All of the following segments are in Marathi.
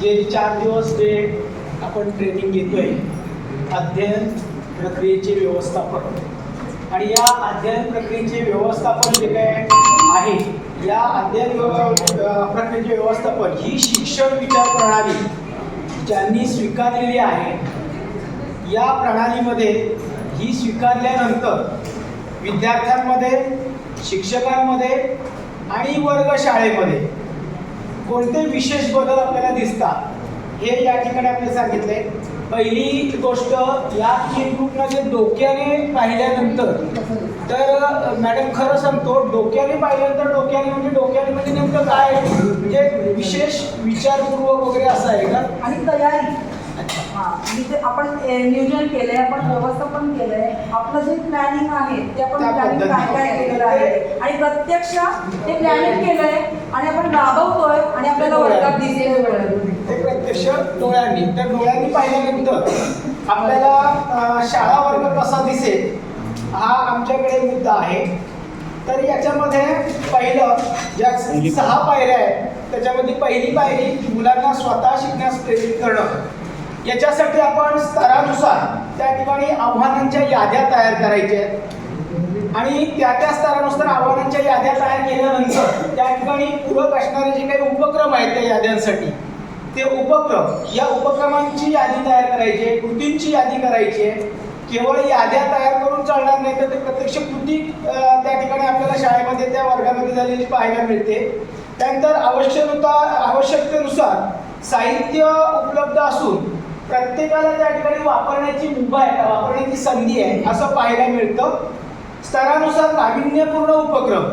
जे चार दिवस जे आपण ट्रेनिंग घेतोय अध्ययन प्रक्रियेचे व्यवस्थापन. आणि या अध्ययन प्रक्रियेचे व्यवस्थापन जे काय आहे या अध्ययन व्यव- प्रक्रियेचे व्यवस्थापन ही शिक्षण विचार प्रणाली ज्यांनी स्वीकारलेली आहे या प्रणालीमध्ये ही स्वीकारल्यानंतर विद्यार्थ्यांमध्ये शिक्षकांमध्ये आणि वर्गशाळेमध्ये कोणते विशेष बदल आपल्याला दिसतात हे या ठिकाणी आपल्याला सांगितले. पहिली गोष्ट या की ग्रुपनं जे डोक्याने पाहिल्यानंतर तर मॅडम खरं सांगतो डोक्याने पाहिल्यानंतर डोक्याने म्हणजे डोक्याने म्हणजे नेमकं काय? म्हणजे विशेष विचारपूर्वक वगैरे असं आहे का? आणि तयारी. म्हणजे आपण नियोजन केलंय आपण व्यवस्थापन केलंय आपलं जे प्लॅनिंग आहे ते आपण त्या प्लॅनिंग काय काय. केलेलं आहे? आणि प्रत्यक्ष ते प्लॅनिंग केलंय आणि आपण राबवतोय आणि आपल्याला वर्गात दिसेल. ते प्रत्यक्ष डोळ्यांनी. तर डोळ्यांनी पाहिल्यानंतर आपल्याला शाळा वर्ग कसा दिसेल हा आमच्याकडे मुद्दा आहे. तर याच्यामध्ये पहिलं ज्या सहा पायऱ्या आहेत त्याच्यामध्ये पहिली पायरी मुलांना स्वतः शिकण्यास प्रेरित करणं. याच्यासाठी आपण स्तरानुसार त्या ठिकाणी आव्हानांच्या याद्या तयार करायच्या आहेत. आणि त्या त्या स्तरानुसार आव्हानांच्या याद्या तयार केल्यानंतर त्या ठिकाणी पूरक असणारे जे काही उपक्रम आहेत त्या याद्यांसाठी ते उपक्रम या उपक्रमांची यादी तयार करायची आहे कृतींची यादी करायची आहे. केवळ याद्या तयार करून चालणार नाही तर ते प्रत्यक्ष कृती त्या ठिकाणी आपल्याला शाळेमध्ये त्या वर्गामध्ये झालेली पाहायला मिळते. त्यानंतर आवश्यकता आवश्यकतेनुसार साहित्य उपलब्ध असून प्रत्येकाला त्या ठिकाणी वापरण्याची मुभा आहे वापरण्याची संधी आहे असं पाहायला मिळतं. स्तरानुसार नाविन्यपूर्ण उपक्रम.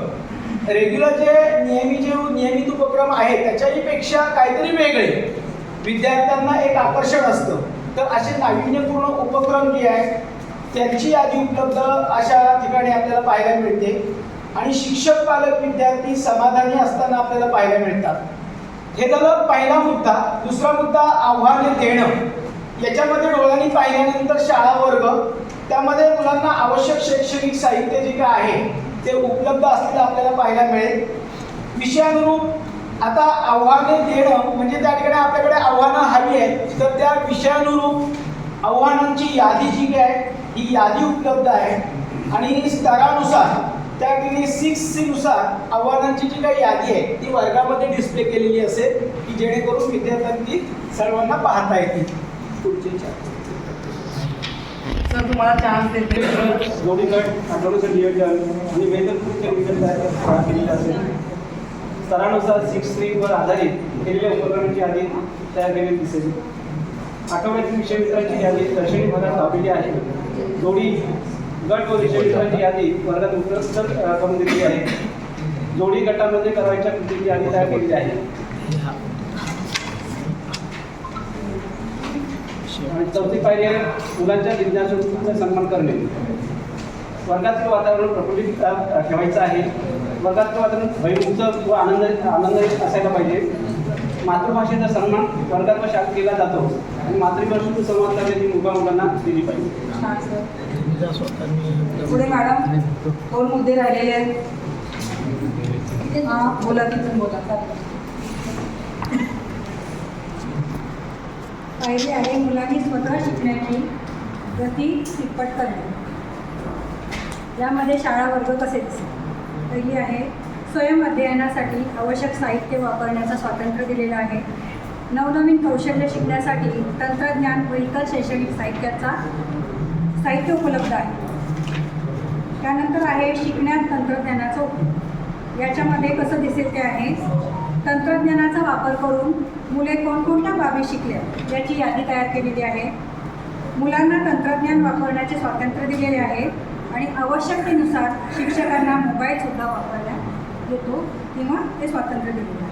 रेग्युलर जे नियमित जे नियमित उपक्रम आहेत त्याच्याहीपेक्षा काहीतरी वेगळे. विद्यार्थ्यांना एक आकर्षण असतं. तर असे नाविन्यपूर्ण उपक्रम जे आहेत त्यांची यादी उपलब्ध अशा ठिकाणी आपल्याला पाहायला मिळते. आणि शिक्षक पालक विद्यार्थी समाधानी असताना आपल्याला पाहायला मिळतात. हे झालं पहिला मुद्दा. दुसरा मुद्दा आव्हाने देणं. याच्यामध्ये डोळ्यांनी पाहिल्यानंतर शाळा वर्ग त्यामध्ये मुलांना आवश्यक शैक्षणिक साहित्य जे काय आहे ते उपलब्ध असलेलं आपल्याला पाहायला मिळेल. विषयानुरूप आता आव्हाने देणं म्हणजे त्या ठिकाणी आपल्याकडे आव्हानं हवी आहेत तर त्या विषयानुरूप आव्हानांची यादी जी काय आहे, ही यादी उपलब्ध आहे. आणि स्तरानुसार त्या ठिकाणी सिक्स सीनुसार आव्हानांची जी काही यादी आहे ती वर्गामध्ये डिस्प्ले केलेली असेल की जेणेकरून विद्यार्थ्यांनी सर्वांना पाहता येतील. पुढचे चार. सर तुम्हाला चान्स देते. जोडीगट आठवड्याचं नियोजन आणि वेदपूरचे नियोजन तयार केलेलं असेल? स्तरानुसार सिक्स थ्रीवर आधारित केलेल्या उपकरणांची यादी तयार केलेली दिसेल. आठवड्यातील विषय मित्रांची यादी शैक्षणिक भागात लावलेली आहे. जोडी गट व विषय मित्रांची यादी वर्गात उपलब्ध करून दिलेली आहे. जोडी गटामध्ये करायच्या कृतीची यादी तयार केलेली आहे. आणि चौथी पायरी आहे मुलांच्या जिज्ञासूचा सन्मान करणे. वर्गातील वातावरण प्रफुल्लित ठेवायचं आहे. वर्गातील वातावरण भयमुक्त व आनंद आनंदित असायला पाहिजे. मातृभाषेचा सन्मान वर्गात व शाळेत केला जातो आणि मातृभाषेतून संवाद करण्याची मुभा मुलांना दिली पाहिजे. पुढे मॅडम दोन मुद्दे राहिलेले आहेत? हा बोला तिथून बोला. चालेल. आहे मुलांनी स्वतः शिकण्याची गती तिप्पट करणे. यामध्ये शाळा वर्ग कसे दिसेल? पहिली आहे स्वयं अध्ययनासाठी आवश्यक साहित्य वापरण्याचं स्वातंत्र्य दिलेलं आहे. नवनवीन कौशल्य शिकण्यासाठी तंत्रज्ञान व इतर शैक्षणिक साहित्याचा साहित्य उपलब्ध आहे. त्यानंतर आहे शिकण्यात तंत्रज्ञानाचा उपयोग. याच्यामध्ये कसं दिसेल ते आहे? तंत्रज्ञानाचा वापर करून मुले कोणकोणत्या बाबी शिकल्या याची यादी तयार केलेली आहे. मुलांना तंत्रज्ञान वापरण्याचे स्वातंत्र्य दिलेले आहे आणि आवश्यकतेनुसार शिक्षकांना मोबाईलसुद्धा वापरण्यात येतो किंवा ते स्वातंत्र्य दिलेलं आहे.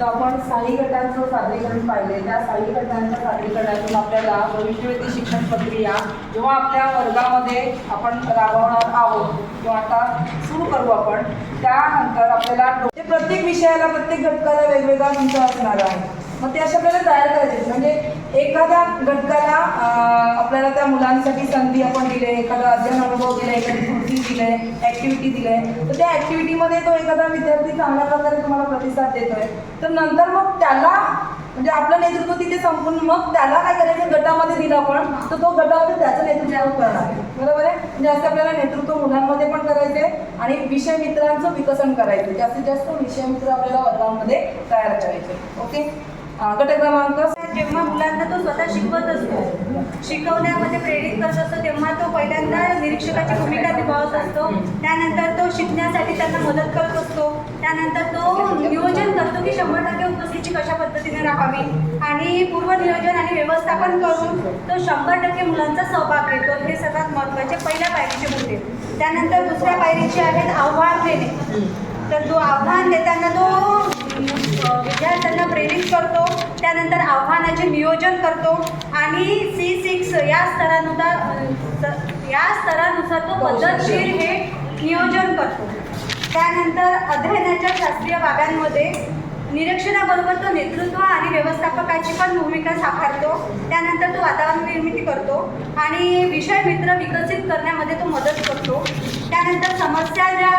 तर आपण साई गटांचं सादरीकरण पाहिले त्या साई गटांच्या सादरीकरणातून आपल्याला भविष्यवेधी शिक्षण प्रक्रिया जेव्हा आपल्या वर्गामध्ये आपण राबवणार आहोत किंवा आता सुरू करू आपण. त्यानंतर आपल्याला प्रत्येक विषयाला प्रत्येक घटकाला वेगवेगळा विषय असणार आहे. मग ते अशा आपल्याला तयार करायचे. म्हणजे एखाद्या घटकाला आपल्याला त्या मुलांसाठी संधी आपण दिले एखादा अध्ययन अनुभव दिला एखादी कृती दिले ॲक्टिव्हिटी दिले तर त्या ॲक्टिव्हिटीमध्ये तो एखादा विद्यार्थी चांगल्या प्रकारे तुम्हाला प्रतिसाद देतोय. तर नंतर मग त्याला म्हणजे आपलं नेतृत्व तिथे संपून मग त्याला काय करायचं? गटामध्ये दिलं आपण तर तो गटामध्ये त्याचं नेतृत्व करणार. आहे बरोबर आहे? म्हणजे असं आपल्याला नेतृत्व मुलांमध्ये पण करायचंय आणि विषय मित्रांचं विकसन करायचं जास्तीत जास्त विषय मित्र आपल्याला वर्गामध्ये तयार करायचे ओके? गट क्रमांक जेव्हा मुलांना तो स्वतः शिकवत असतो शिकवण्यामध्ये प्रेरित करत असतो तेव्हा तो पहिल्यांदा निरीक्षकाची भूमिका निभावत असतो. त्यानंतर तो शिकण्यासाठी त्यांना मदत करत असतो. त्यानंतर तो नियोजन करतो की शंभर टक्के उपस्थिती कशा पद्धतीने राहावी. आणि पूर्व नियोजन आणि व्यवस्थापन करून तो शंभर टक्के मुलांचा सहभाग घेतो. हे सर्वात महत्त्वाचे पहिल्या पायरीचे मुद्दे. त्यानंतर दुसऱ्या पायरीचे आहेत आव्हान देणे तर तो आव्हान देताना तो विद्यार्थ्यांना प्रेरित करतो त्यानंतर आव्हानाचे नियोजन करतो आणि सी सिक्स या स्तरानुसार या स्तरानुसार तो पद्धतशीर हे नियोजन करतो. त्यानंतर अध्ययनाच्या शास्त्रीय भागांमध्ये निरीक्षणाबरोबर तो नेतृत्व आणि व्यवस्थापकाची पण भूमिका साकारतो. त्यानंतर तो वातावरण निर्मिती करतो आणि विषय मित्र विकसित करण्यामध्ये तो मदत करतो. त्यानंतर समस्या ज्या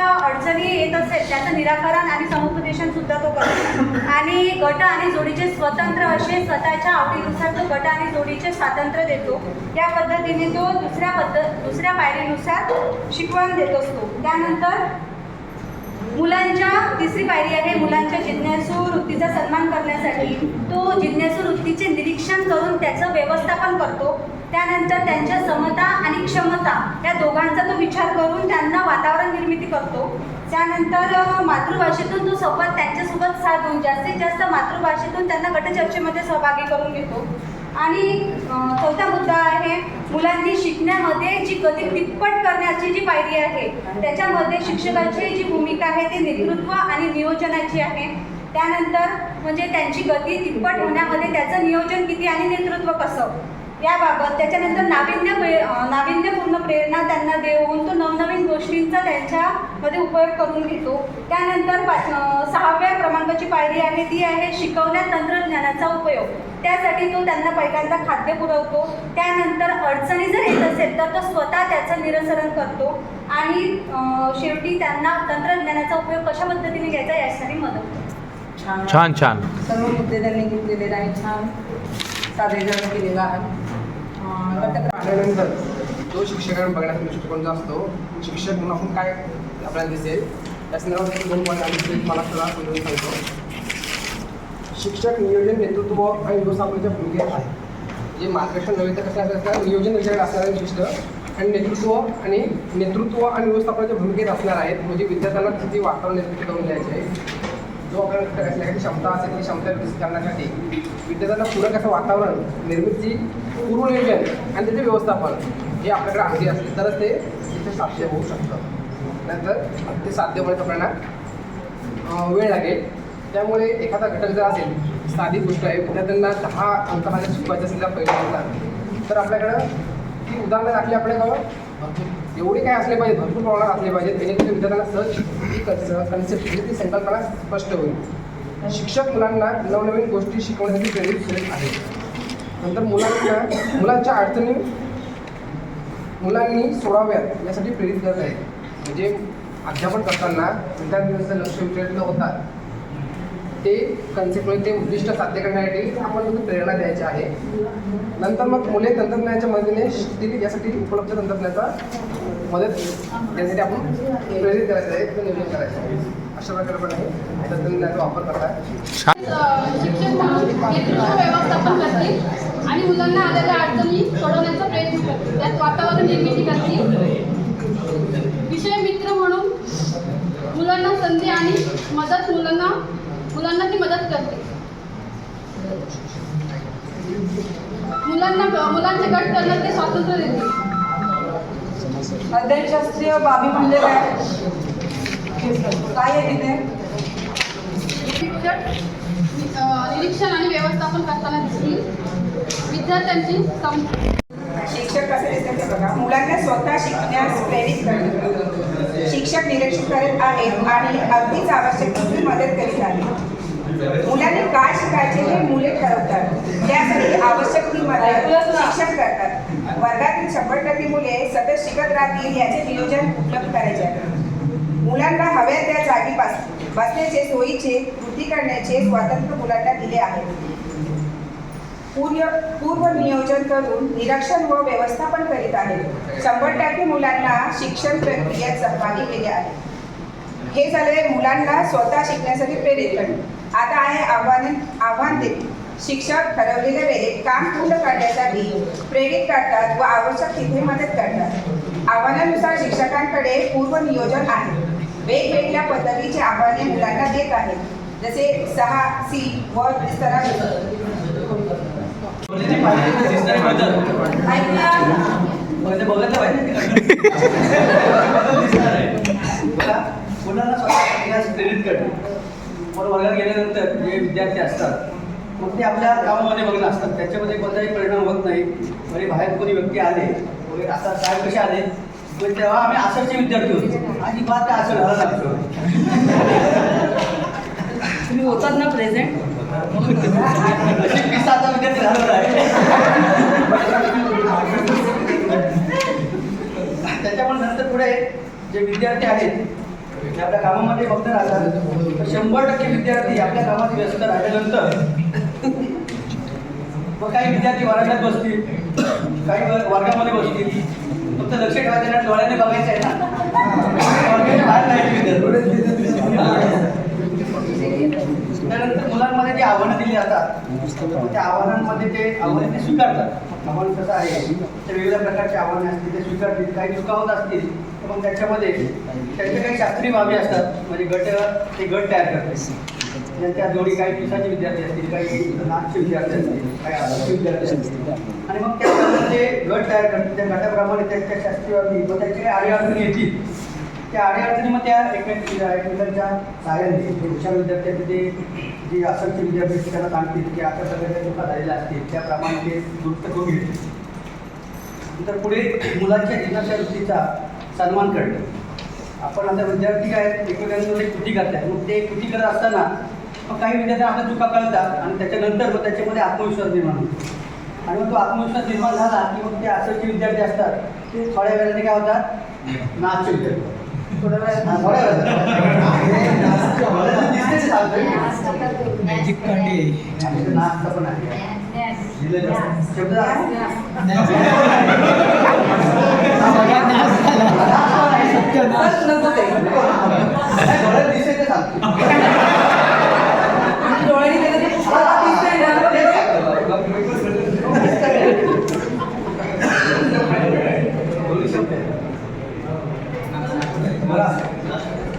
अडचणी येत असेल त्याचं निराकरण आणि समुपदेशन सुद्धा तो करतो आणि गट आणि जोडीचे स्वतंत्र असे स्वतःच्या आवडीनुसार तो गट आणि जोडीचे स्वातंत्र्य देतो. या पद्धतीने तो दुसऱ्या पद्धत दुसऱ्या पायरीनुसार शिकवण देत असतो. त्यानंतर मुलांच्या तिसरी पायरी आहे मुलांच्या जिज्ञासू वृत्तीचा सन्मान करण्यासाठी. तो जिज्ञासू वृत्तीचे निरीक्षण करून त्याचं व्यवस्थापन करतो. त्यानंतर त्यांच्या समता आणि क्षमता या दोघांचा तो विचार करून त्यांना वातावरण निर्मिती करतो. त्यानंतर मातृभाषेतून तो सोबत त्यांच्यासोबत साधून जास्तीत जास्त मातृभाषेतून त्यांना गटचर्चेमध्ये सहभागी करून घेतो. आणि चौथा मुद्दा आहे मुलांनी शिकण्यामध्ये जी गती तिप्पट करण्याची जी पायरी आहे त्याच्यामध्ये शिक्षकाची जी भूमिका आहे ती नेतृत्व आणि नियोजनाची आहे. त्यानंतर म्हणजे त्यांची गती तिप्पट होण्यामध्ये त्याचं नियोजन किती आणि नेतृत्व कसं? याबाबत त्याच्यानंतर नाविन्य नाविन्यपूर्ण प्रेरणा त्यांना देऊन तो नवनवीन गोष्टींचा त्यांच्यामध्ये उपयोग करून घेतो. त्यानंतर सहाव्या क्रमांकाची पायरी आहे ती आहे शिकवण्या तंत्रज्ञानाचा उपयोग. त्यासाठी तो त्यांना पहिल्यांदा खाद्य पुरवतो. त्यानंतर अडचणी जर येत असेल तर तो स्वतः त्याचं निरसरण करतो. आणि शेवटी त्यांना तंत्रज्ञानाचा उपयोग कशा पद्धतीने घ्यायचा यासाठी मदत करतो. छान. छान छान. सर्व मुद्दे त्यांनी घेतलेले आहे छान. सादरीकरण केलेलं आहे. आल्यानंतर जो शिक्षकांना बघण्याचा दृष्टिकोन जो असतो शिक्षक म्हणून आपण काय आपल्याला दिसेल त्या संदर्भात दोन पॉईंट मला तुला समजून सांगतो. शिक्षक नियोजन नेतृत्व आणि व्यवस्थापनाच्या भूमिकेत आहे. जे मार्गदर्शन नव्हे तर कसं असतं नियोजन विषयाकडे असणारे विशिष्ट आणि नेतृत्व आणि नेतृत्व आणि व्यवस्थापनाच्या भूमिकेत असणार आहेत म्हणजे विद्यार्थ्यांना किती वातावरण निर्मिती करून द्यायचे आहे जो आपल्याला असण्याची क्षमता असेल ती क्षमता विकसित करण्यासाठी विद्यार्थ्यांना पूरक असं वातावरण निर्मिती पूर्वनियोजन आणि त्याचे व्यवस्थापन हे आपल्याकडे अंगी असले तरच ते तिथे साध्य होऊ शकतं. नंतर ते साध्य होण्यास आपल्याला वेळ लागेल. त्यामुळे एखादा घटक जर असेल साधी गोष्ट आहे विद्यार्थ्यांना दहा अंकामध्ये शिकवायचं असेल त्या पहिल्या तर आपल्याकडं ती उदाहरणं दाखली आपल्याकडं एवढे काय असले पाहिजे भरपूर प्रमाणात असले पाहिजे जेणेकरून विद्यार्थ्यांना सहज कन्सेप्ट म्हणजे ती संकल्पना स्पष्ट होईल. शिक्षक मुलांना नवनवीन गोष्टी शिकवण्यासाठी प्रेरित करीत आहेत. नंतर मुलांना मुलांच्या अडचणी मुलांनी सोडाव्यात यासाठी प्रेरित करत आहे म्हणजे अध्यापन करताना विद्यार्थ्यांचं लक्ष विचलित होतात ते कन्सेप्ट म्हणजे ते उद्दिष्ट साध्य करण्यासाठी आपण प्रेरणा द्यायची आहे. नंतर मग मुले तंत्रज्ञानाच्या मदतीने शिकतील यासाठी उपलब्ध तंत्रज्ञानाचा मदत त्यासाठी आपण प्रेरित करायचं आहे नियोजन करायचं आहे. अशा प्रकारे पण आहे. तंत्रज्ञानाचा वापर करतात शिक्षक म्हणून नेतृत्व व्यवस्थापन करतील आणि मुलांना आलेल्या अडचणी सोडवण्याचा प्रयत्न करतील त्यात वातावरण निर्मिती करतील विषय मित्र म्हणून मुलांना संधी आणि मदत मुलांना मुलांना ती मदत करते. मुलांना मुलांचे गट करण्यात ते स्वातंत्र्य देते. अध्ययनशास्त्रीय बाबी म्हणजे काय? काय आहे तिथे? निरीक्षण आणि व्यवस्थापन करताना दिसतील. विद्यार्थ्यांची शिक्षक कसे दिसतात ते बघा. मुलांना स्वतः शिकण्यास प्रेरित करतात. शिक्षक निरीक्षण करीत आहेत आणि अगदीच आवश्यक ती मदत करीत आहेत. मुलांनी काय शिकायचे हे मुले ठरवतात. त्यासाठी आवश्यक ती मदत शिक्षक करतात. वर्गातील शंभर टक्के मुले सतत शिकत राहतील याचे नियोजन उपलब्ध करायचे आहे. मुलांना हव्या त्या जागी बस बसण्याचे सोयीचे कृती करण्याचे स्वातंत्र्य मुलांना दिले आहे. पूर्व पूर्व नियोजन करून निरीक्षण व व्यवस्थापन करीत आहे. शंभर टक्के मुलांना शिक्षण प्रक्रियेत सहभागी केले आहे. हे झाले मुलांना स्वतः शिकण्यासाठी प्रेरित करणे. आता आहे आव्हाने आव्हान देणे. शिक्षक ठरवलेल्या वेळेत काम पूर्ण करण्यासाठी प्रेरित करतात व आवश्यक तिथे मदत करतात. आव्हानानुसार शिक्षकांकडे पूर्व नियोजन आहे. वेगवेगळ्या पद्धतीची आव्हाने मुलांना देत आहेत. जसे सहा सी व वर्गात गेल्यानंतर जे विद्यार्थी असतात मग ते आपल्या कामामध्ये बघत असतात. त्याच्यामध्ये कोणताही परिणाम होत नाही. म्हणजे बाहेर कोणी व्यक्ती आले वगैरे आता साहेब कसे आले? तेव्हा आम्ही आसरचे विद्यार्थी होतो. आणि बात असं तुम्ही होतात ना प्रेझेंट विद्यार्थी आहे. त्याच्यामुळे नंतर पुढे जे विद्यार्थी आहेत ते आपल्या कामामध्ये फक्त राहतात. शंभर टक्के विद्यार्थी आपल्या कामात व्यस्त राहिल्यानंतर मग काही विद्यार्थी वर्गात बसतील काही वर- वर्गामध्ये बसतील. फक्त लक्ष ठेवायचं डोळ्याने बघायचं आहे ना. त्यानंतर मुलांमध्ये जी आव्हानं दिली जातात त्या आव्हानांमध्ये ते आव्हाने ते स्वीकारतात. आव्हान कसं आहे? ते वेगवेगळ्या प्रकारचे आव्हाने असतील ते स्वीकारतील. काही चुका होत असतील तर मग त्याच्यामध्ये त्यांच्या काही शास्त्रीय बाबी असतात. म्हणजे गट ते गट तयार करतात. ज्यांच्या जोडी काही पिसाचे विद्यार्थी असतील काही नाचचे विद्यार्थी असतील काही आदर्श विद्यार्थी असतील. आणि मग त्या ते गट तयार करतात. त्या गटाप्रमाणे त्यांच्या शास्त्रीय व त्यांच्या काही अडीअडचणी येतील. त्या अडीअडचणी मग त्या एकमेक एकमेकांच्या सहाय्याने जे हुशार विद्यार्थी आहेत ते जे असंख्य विद्यार्थी त्यांना सांगतील की अशा प्रकारच्या चुका झालेल्या असतील. त्याप्रमाणे ते दुरुस्त करून घेतील. नंतर पुढे मुलांच्या जीवनाच्या वृत्तीचा सन्मान करणे. आपण आता विद्यार्थी काय एकमेकांमध्ये कृती करतात मग ते कृती करत असताना मग काही विद्यार्थी आपल्या चुका कळतात आणि त्याच्यानंतर मग त्याच्यामध्ये आत्मविश्वास निर्माण होतो. आणि मग तो आत्मविश्वास निर्माण झाला की मग ते असंख्य विद्यार्थी असतात ते थोड्या वेळाने काय होतात? विद्यार्थी थोड्या वेळात थोड्या वेळात. मॅजिक कांडे आणि नाचचं पण आहे. सांगतो डोळ्यांनी त्याला ते पुस्तकात दिसतंय ना. बघा,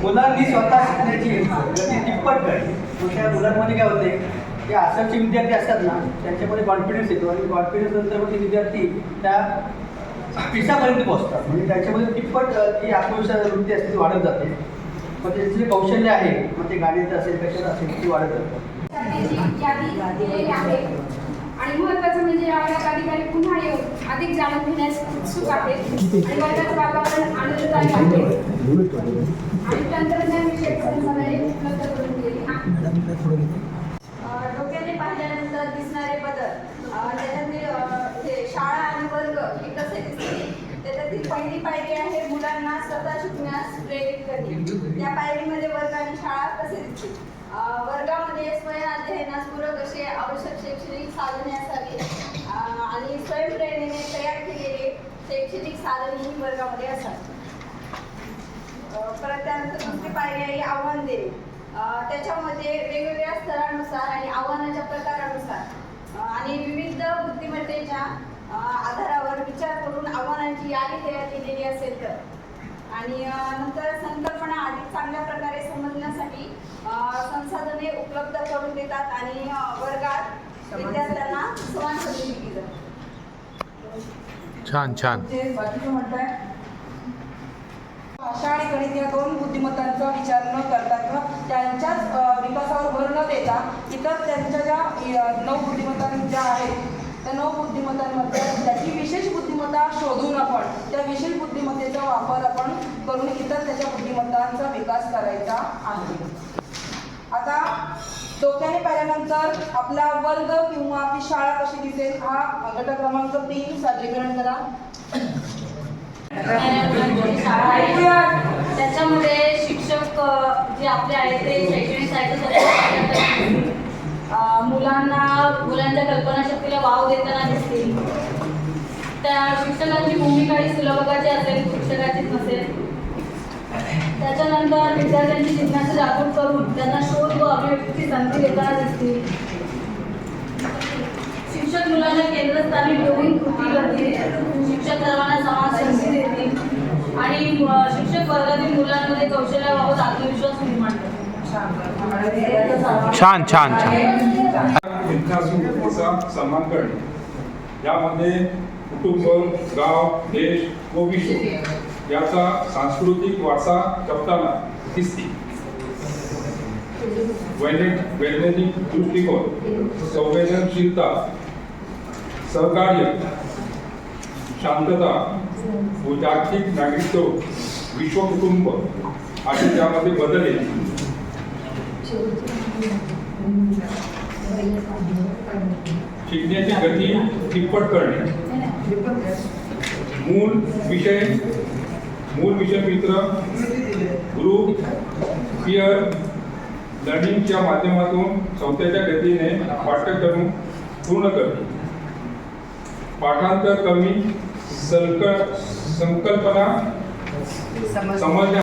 मुलांनी स्वतः शिकण्याची दुप्पट तिप्पट मग त्या मुलांमध्ये काय होते की आसरचे विद्यार्थी असतात ना त्यांच्यामध्ये कॉन्फिडन्स येतो आणि कॉन्फिडन्स नंतर मग ते विद्यार्थी त्या पिसापर्यंत पोहोचतात. म्हणजे त्याच्यामध्ये तिप्पट ती आत्मविश्वास वृत्ती असते ती वाढत जाते. मग त्याचे जे कौशल्य आहे मग ते गाडीचं असेल कशात असेल ती वाढत जाते. आणि महत्वाचं म्हणजे वर्गात अधिकारी पुन्हा येऊन अधिक जाणून घेण्यास उत्सुक आहेत. आणि वर्गाचं वातावरण आनंददायी आहे. आणि तंत्रज्ञान विषयक संसाधने उपलब्ध करून दिलेली पुढे घेते? डोक्याने पाहिल्यानंतर दिसणारे बदल. अ, त्याच्यातील शाळा आणि वर्ग हे कसे दिसते त्याच्यातील पहिली पायरी आहे मुलांना स्वतः शिकण्यास प्रेरित करणे. त्या पायरीमध्ये वर्ग आणि शाळा कसे दिसते वर्गामध्ये स्वयं अध्ययनास पूरक असे आवश्यक शैक्षणिक साधने असावी आणि स्वयंप्रेरणेने तयार केलेले शैक्षणिक साधनेही वर्गामध्ये असावी परत त्यानंतर दुसरी पायरी आहे आव्हान देणे. त्याच्यामध्ये वेगवेगळ्या स्तरानुसार आणि आव्हानाच्या प्रकारानुसार आणि विविध बुद्धिमत्तेच्या आधारावर विचार करून आव्हानांची यादी तयार केलेली असेल तर. आणि नंतर संकल्पना अधिक चांगल्या प्रकारे समजण्यासाठी संसाधने उपलब्ध करून देतात आणि वर्गात विद्यार्थ्यांना समान संधी दिली जाते छान छान. ते बाकीचं म्हणताय. भाषा आणि गणित या दोन बुद्धिमत्तांचा विचार न करता त्यांच्याच विकासावर भर न देता इतर त्यांच्या ज्या नऊ बुद्धिमत्ता ज्या आहेत त्या नऊ बुद्धिमत्तांमध्ये त्याची विशेष बुद्धिमत्ता शोधून आपण त्या विशेष बुद्धिमत्तेचा वापर आपण करून इतर त्याच्या बुद्धिमत्तांचा विकास करायचा आहे. आता डोक्याने पाहिल्यानंतर आपला वर्ग किंवा आपली शाळा कशी दिसेल हा गट क्रमांक तीन सादरीकरण करा. त्याच्यामध्ये आपले आहेत ते शैक्षणिक साहित्य मुलांना मुलांच्या कल्पनाशक्तीला वाव देताना दिसतील. त्या शिक्षकांची भूमिका ही सुलभकाची असेल शिक्षकाचीच नसेल. त्याच्यानंतर विद्यार्थ्यांची जिज्ञासा जागृत करून त्यांना शोध व अभिव्यक्तीची संधी देताना दिसतील. शिक्षक मुलांना केंद्रस्थानी ठेवून कृती करतील. शिक्षक सर्वांना समाज संधी देतील. आणि शिक्षक वर्गातील मुलांमध्ये कौशल्याबाबत आत्मविश्वास निर्माण करतील छान छान छान. सन्मान करणे. यामध्ये कुटुंब गाव देश व विश्व. याचा सांस्कृतिक वारसा जपताना दिसते. वैज्ञानिक वैज्ञानिक दृष्टिकोन संवेदनशीलता सहकार्य शांतता व जागतिक नागरिकत्व विश्वकुटुंब असे त्यामध्ये बदल येतील. शिकण्याची गती तिप्पट करणे. मूल विषय मूल विषय मित्र ग्रुप पियर लर्निंगच्या माध्यमातून चौथ्याच्या गतीने पाठ्यक्रम पूर्ण करणे. पाठांतर कमी सल्क संकल्पना समजण्या